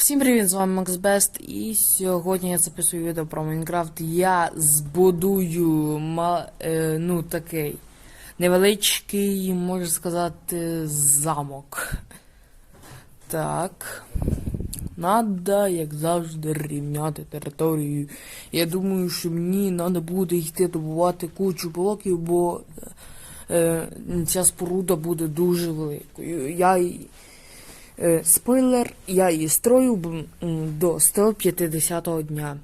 Всім привіт, з вами Бест, і сьогодні я записую відео про Майнкрафт. Я збудую ма, е, ну, такий невеличкий, можна сказати, замок. Так. Надо, як завжди, рівняти територію. Я думаю, що мені треба буде йти добувати кучу блоків, бо е, ця споруда буде дуже великою. Я Спойлер, я її строю до 150 го дня.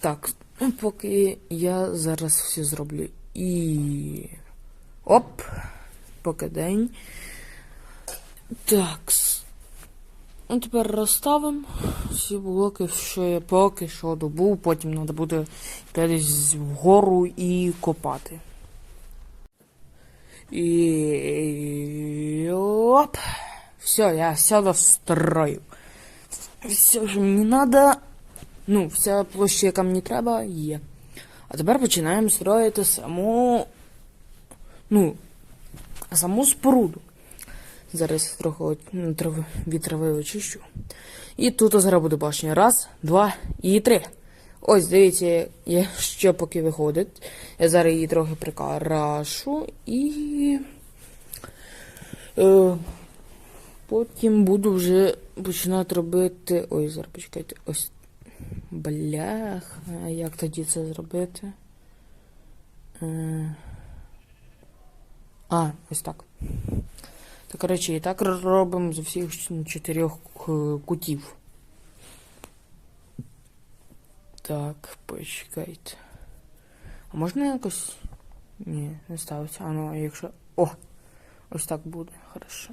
Так, ну, поки я зараз все зроблю. І. Оп! Поки день. Так. Ну, тепер розставимо всі блоки, що я поки що добув, потім треба буде вгору і копати. І оп. Все, я все достроїв. Все, що мені треба. Ну, вся площа, яка мені треба, є. А тепер починаємо строїти саму. Ну, саму споруду. Зараз трохи от, ну, від трави очищу. І тут зараз буде башня. Раз, два і три. Ось, дивіться, я що поки виходить. Я зараз її трохи прикрашу і. Е, потім буду вже починати робити. Ой, зараз почекайте. Ось. Блях. Як тоді це зробити? Е, а, ось так. То, коротше, і так робимо з всіх чотирьох е, кутів. Так, почекайте. А можна якось. Ні, не ставиться. А ну, якщо. О! Ось так буде, хорошо.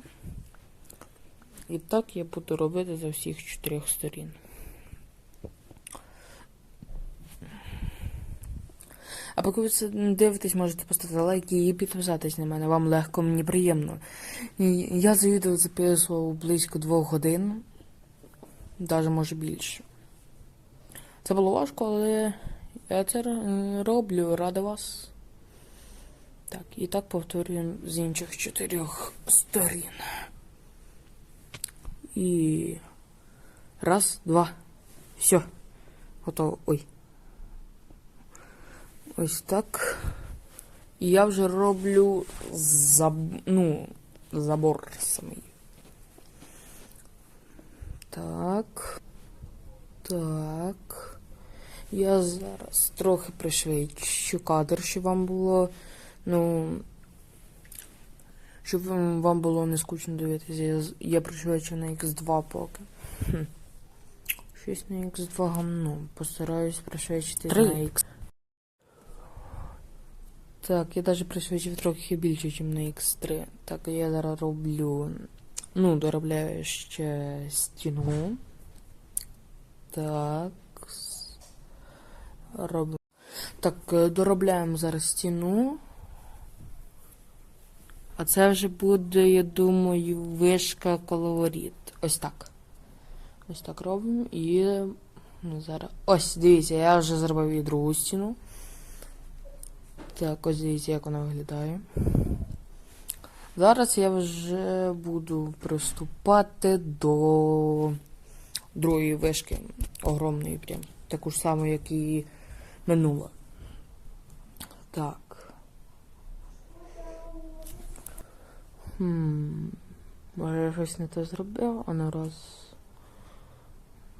І так я буду робити за всіх чотирьох сторін. А поки ви це дивитесь, можете поставити лайки і підписатись на мене. Вам легко, мені приємно. Я за відео записував близько двох годин, навіть може більше. Це було важко, але я це роблю ради вас. Так, і так повторюємо з інших чотирьох сторін. І. Раз, два. Все. Готово. Ой. Ось так. І я вже роблю заб... ну, забор самий. Так. Так. Я зараз трохи пришвидшу кадр, щоб вам було. Ну. Щоб вам було не скучно дивитися. Я, я пришвидшу на X2 поки. Хм. Щось на X2 гамно. Постараюсь пришвидшити на X. Так, я навіть пришвидшив трохи більше, ніж на X3. Так, я зараз роблю. Ну, доробляю ще стіну. Так. Роблю. Так, е, доробляємо зараз стіну. А це вже буде, я думаю, вишка коловоріт. Ось так. Ось так робимо. І зараз. Ось, дивіться, я вже зробив і другу стіну. Так, ось дивіться, як вона виглядає. Зараз я вже буду приступати до другої вишки. Огромної прям. Таку ж саму, як і минула. Так. Хм. Може я щось не те зробив, а на раз.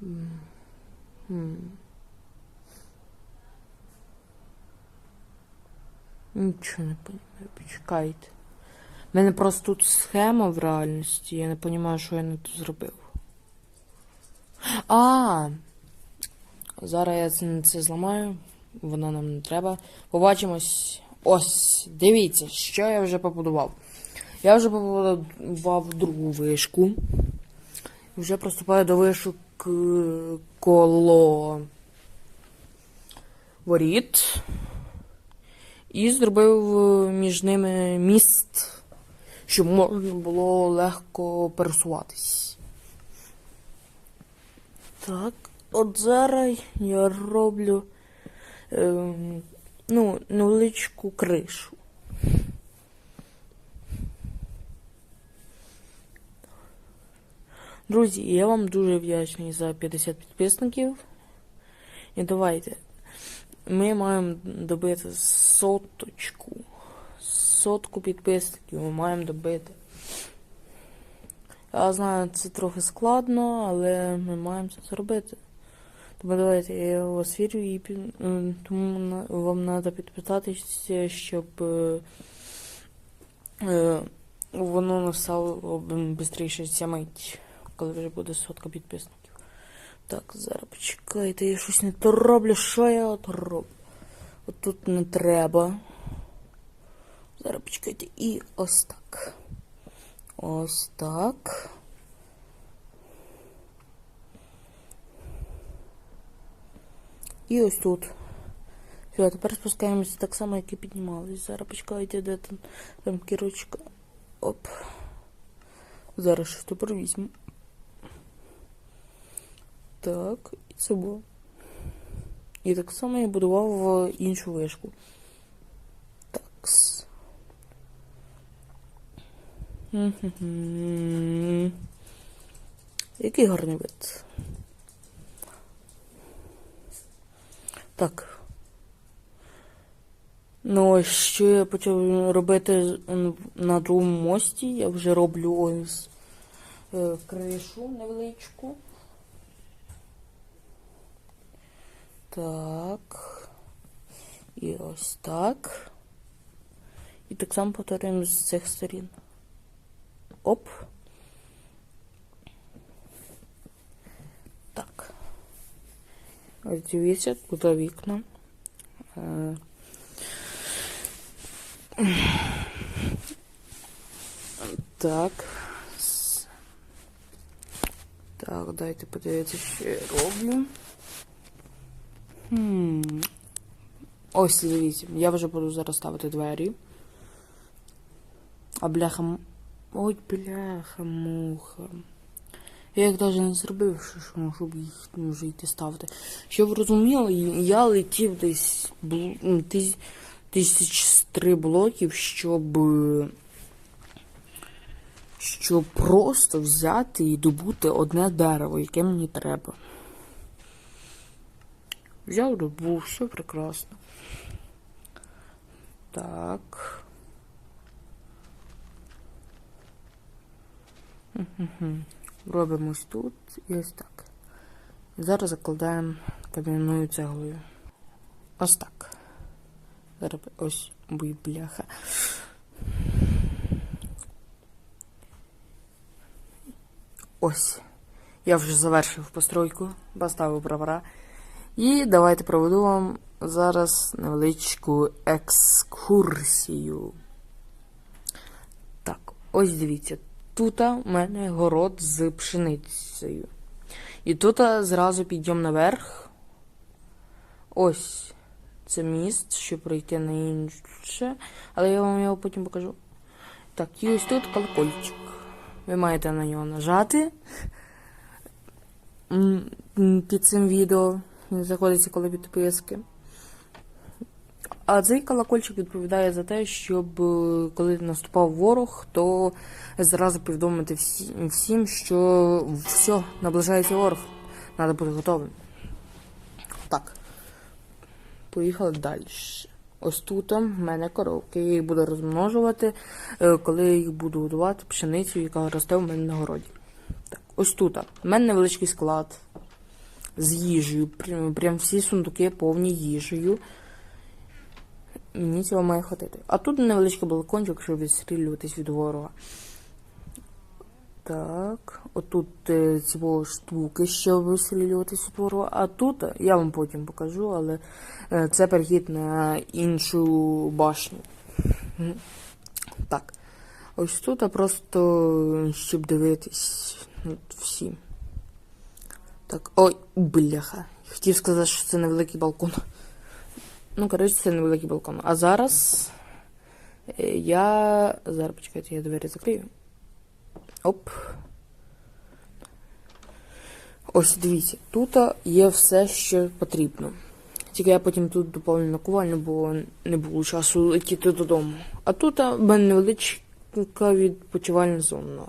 Хм. Нічого не розумію, почекайте. У мене просто тут схема в реальності, я не розумію, що я не тут зробив. А! Зараз я це, це зламаю, воно нам не треба. Побачимось. Ось, дивіться, що я вже побудував. Я вже побудував другу вишку. Вже приступаю до вишок е, коло воріт. І зробив е, між ними міст, щоб можна було легко пересуватись. Так, от зараз я роблю ем, ну, невеличку кришу. Друзі, я вам дуже вдячний за 50 підписників. І давайте. Ми маємо добити соточку. Сотку підписників ми маємо добити. Я знаю, це трохи складно, але ми маємо це зробити. Тому давайте я вас вірю і тому вам треба підписатися, щоб е, е, воно настало швидше ця мить, коли вже буде сотка підписників. Так, зараз почекайте, я щось не то роблю, що я от роблю? От тут не треба. Зараз почекайте. І ось так. Ось так. І ось тут. Все, тепер спускаємося так само, як і піднімались. Зараз почекайте, де там, там кірочка. Оп. Зараз щось тепер візьму. Так, і це було. І так само я будував е, іншу вишку. Такс. Який гарний вид. Так. Ну, ось що я почав робити на другому мості. Я вже роблю ось е, кришу невеличку. Так. І ось так. І так само повторюємо з цих сторін. Оп. дивіться, тут вікна. Е, Так. С- Так, дайте подивитися, що я роблю. Хм. Ось дивіться, я вже буду зараз ставити двері. А бляха. м- Ой, бляха, муха. Я їх навіть не зробив, що, що, щоб їх не вже йти ставити. Щоб розуміли, я летів десь ну, тисяч три блоків, щоб. Щоб просто взяти і добути одне дерево, яке мені треба. Взяв добув, все прекрасно. Так. Мгм. Робимо ось тут і ось так. Зараз закладаємо кам'яною цеглою. Ось так. Зараз ось бій бляха. Ось. Я вже завершив постройку, поставив бравара. І давайте проведу вам зараз невеличку екскурсію. Так, ось дивіться. Тут у мене город з пшеницею. І тут зразу підйом наверх. Ось. Це міст, щоб пройти на інше. Але я вам його потім покажу. Так, і ось тут колокольчик. Ви маєте на нього нажати. Під цим відео він знаходиться коли підписки. А цей колокольчик відповідає за те, щоб е, коли наступав ворог, то зразу повідомити всі, всім, що все, наближається ворог. Треба бути готовим. Так. Поїхали далі. Ось тут в мене коровки. Я їх буду розмножувати, е, коли я їх буду годувати пшеницю, яка росте в мене на городі. Так, ось тут. В мене невеличкий склад з їжею. Прям всі сундуки повні їжею. Мені цього має хватити. А тут невеличкий балкончик, щоб відстрілюватись від ворога. Так, отут е, ці штуки, щоб вистрілюватись від ворога. А тут е, я вам потім покажу, але е, це перехід на іншу башню. Так. Ось тут просто щоб дивитись от, всім. Так, ой, бляха. Хотів сказати, що це невеликий балкон. Ну, коротше, це невеликий балкон. А зараз е, я. Зараз почекайте, я двері закрию. Оп. Ось дивіться, тут є все, що потрібно. Тільки я потім тут доповню наковальню, бо не було часу летіти додому. А тут в мене невеличка відпочивальна зона,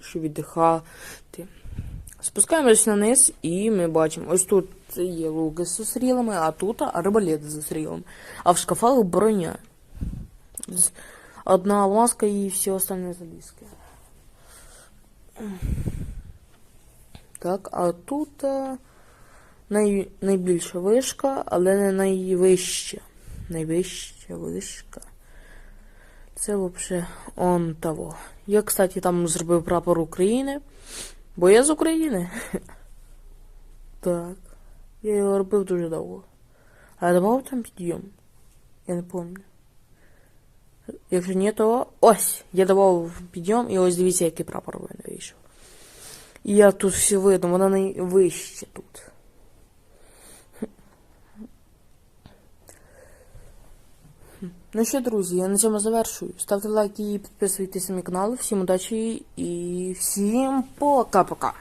щоб віддихати. Спускаємось на низ і ми бачимо, ось тут є луки з стрілами, а тут арбалет з стрілами. А в шкафах броня. Одна алмазка і всі остальні залізки. Так, а тут най, найбільша вишка, але не найвища. Найвища вишка. Це взагалі он того. Я, кстати, там зробив прапор України. Бо я з України. Так. Я його робив дуже довго. А давав там підйом. Я не пам'ятаю. Якщо ні, то ось! Я давав підйом і ось дивіться, який прапор в мене вийшов. І я тут все видно, вона найвища тут. Ну що, друзі, я на цьому завершую. Ставте лайки і підписуйтесь на мій канал. Всім удачі і всім пока-пока.